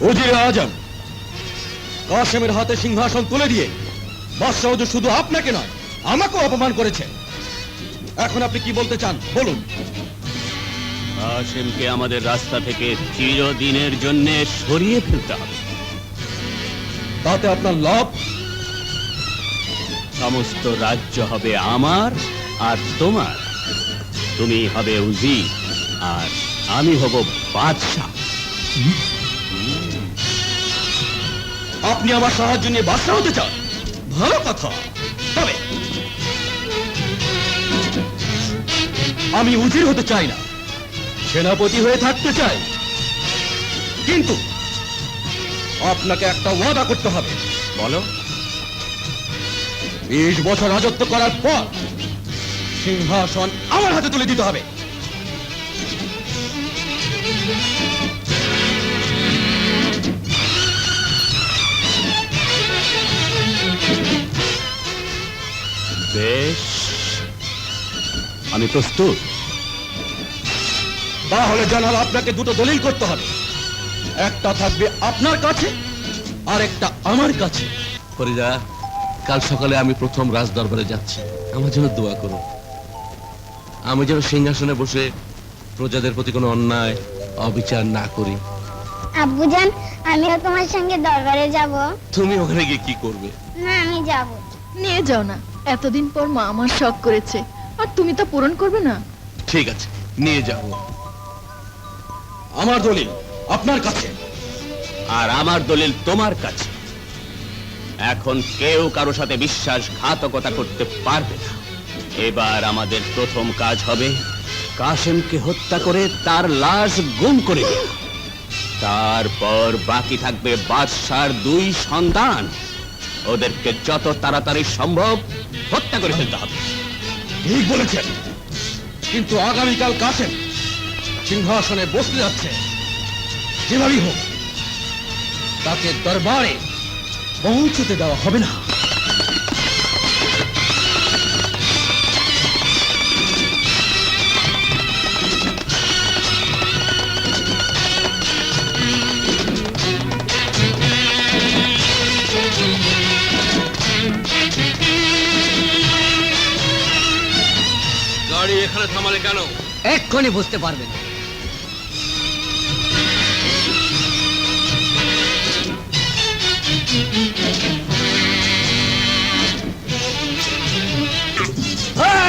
উজির আজম কাশেমের হাতে সিংহাসন তুলে দিয়ে বাদশাহ শুধু আপনাকে নয় আমাকেও অপমান করেছে। এখন আপনি কি বলতে চান? বলুন। কাসেমকে আমাদের রাস্তা থেকে চিরদিনের জন্য সরিয়ে ফেলতে হবে। তাতে আপনার লাভ? সমস্ত রাজ্য হবে আমার আর তোমার। তুমি হবে উজি আর আমি হব বাদশাহ। আপনি আমার সাহায্য নিয়ে বাদশাহ হতে চান। ভালো কথা। তবে আমি উজির হতে চাই না। সেনাপতি হয়ে থাকতে চাই। কিন্তু আপনাকে একটা ওয়াদা করতে হবে। বলো। বিশ বছর রাজত্ব করার পর সিংহাসন আমার হাতে তুলে দিতে হবে। বেশ। আমি প্রস্তুত। তাহলে জানাল আপনাকে দুটো দলিল করতে হবে। একটা থাকবে আপনার কাছে আর একটা আমার কাছে। ফরিদা কাল সকালে আমি প্রথম রাজ দরবারে যাচ্ছি। আমার জন্য দোয়া করো আমি যেন সিংহাসনে বসে প্রজাদের প্রতি কোনো অন্যায় অবিচার না করি। আব্বুজান আমিও তোমার সঙ্গে দরবারে যাব। তুমি ওখানে গিয়ে কি করবে? না আমি যাব। নিয়ে যাও না। এতদিন পর মা আমার শখ করেছে। আর তুমি তা পূরণ করবে না? ঠিক আছে, নিয়ে যাব আমার দলিল আপনার কাছে। আর আমার দলিল তোমার কাছে। এখন কেউ কারও সাথে বিশ্বাসঘাতকতা করতে পারবে না। এবার আমাদের প্রথম কাজ হবে কাশেমকে হত্যা করে তার লাশ গুম করে দেওয়া। তারপর বাকি থাকবে বাদশার দুই সন্তান। ওদেরকে যত তাড়াতাড়ি সম্ভব হত্যা করে ফেলতে হবে। ঠিক বলেছেন। কিন্তু আগামীকাল কাছেন সিংহাসনে বসতে যাচ্ছে। যেভাবেই হোক, তাকে দরবারে পৌঁছতে দেওয়া হবে না। গাড়ি এখানে থামালে কেন? এক্ষুনি বুঝতে পারবেন। আ